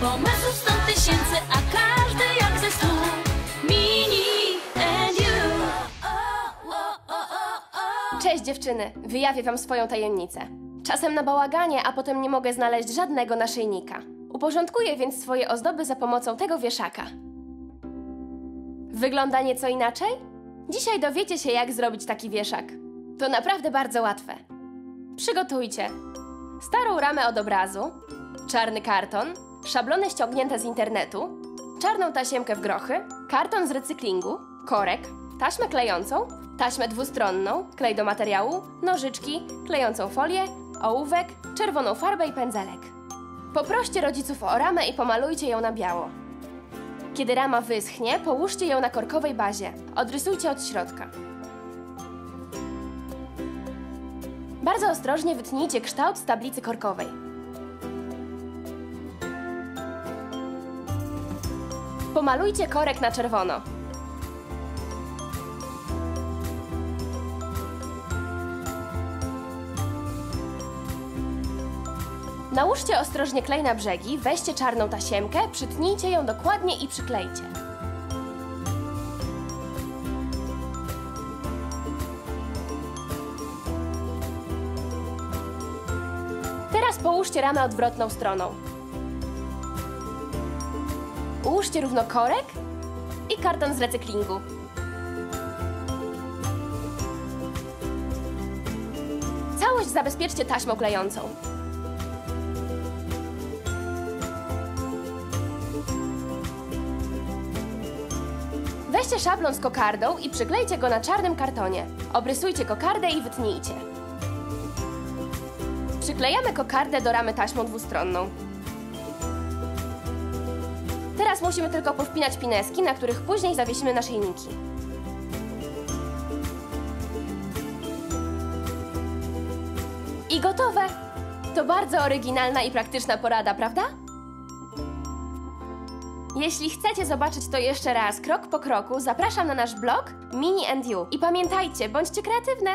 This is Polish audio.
Pomysłów sto tysięcy, a każdy jak ze stu Mini and you Cześć dziewczyny, wyjawię wam swoją tajemnicę. Czasem na bałaganie, a potem nie mogę znaleźć żadnego naszyjnika. Uporządkuję więc swoje ozdoby za pomocą tego wieszaka. Wygląda nieco inaczej? Dzisiaj dowiecie się, jak zrobić taki wieszak. To naprawdę bardzo łatwe. Przygotujcie starą ramę od obrazu, czarny karton, szablony ściągnięte z internetu, czarną tasiemkę w grochy, karton z recyklingu, korek, taśmę klejącą, taśmę dwustronną, klej do materiału, nożyczki, klejącą folię, ołówek, czerwoną farbę i pędzelek. Poproście rodziców o ramę i pomalujcie ją na biało. Kiedy rama wyschnie, połóżcie ją na korkowej bazie. Odrysujcie od środka. Bardzo ostrożnie wytnijcie kształt z tablicy korkowej. Pomalujcie korek na czerwono. Nałóżcie ostrożnie klej na brzegi, weźcie czarną tasiemkę, przytnijcie ją dokładnie i przyklejcie. Teraz połóżcie ramę odwrotną stroną. Ułóżcie równo korek i karton z recyklingu. Całość zabezpieczcie taśmą klejącą. Weźcie szablon z kokardą i przyklejcie go na czarnym kartonie. Obrysujcie kokardę i wytnijcie. Przyklejamy kokardę do ramy taśmą dwustronną. Teraz musimy tylko powpinać pineski, na których później zawiesimy naszyjniki. I gotowe! To bardzo oryginalna i praktyczna porada, prawda? Jeśli chcecie zobaczyć to jeszcze raz, krok po kroku, zapraszam na nasz blog Mini and You. I pamiętajcie, bądźcie kreatywne!